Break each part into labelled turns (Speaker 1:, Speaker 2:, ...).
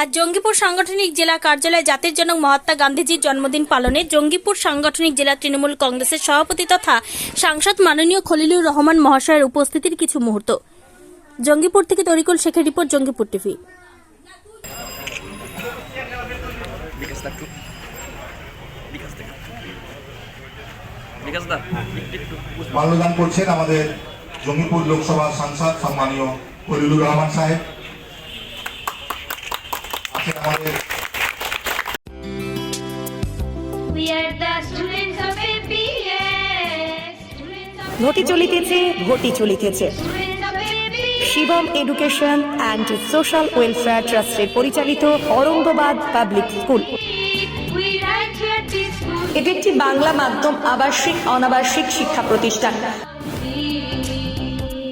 Speaker 1: আজ জঙ্গিপুর সাংগঠনিক জেলা কার্যালয়ে জাতির জনক মহাত্মা গান্ধীজির জন্মদিন পালনে জঙ্গিপুর সাংগঠনিক জেলা তৃণমূল কংগ্রেসের সভাপতি তথা সাংসদ মাননীয় খলিলুর রহমান মহাশয়ের উপস্থিতির কিছু মুহূর্ত। জঙ্গিপুর থেকে তরিকুল শেখের রিপোর্ট জঙ্গিপুর টিভি।
Speaker 2: মাল্যদান করছেন আমাদের জঙ্গিপুর লোকসভা সাংসদ সম্মানীয় খলিলুর রহমান সাহেব।
Speaker 3: Students of
Speaker 4: ঘটি চলিতেছে ঘটি চলিতেছে. Shivam education and social welfare ট্রাস্টের পরিচালিত অরঙ্গবাদ পাবলিক স্কুল. এটি একটি বাংলা মাধ্যম আবাসিক অনাবাসিক শিক্ষা প্রতিষ্ঠান।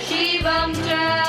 Speaker 3: Shivam Jai.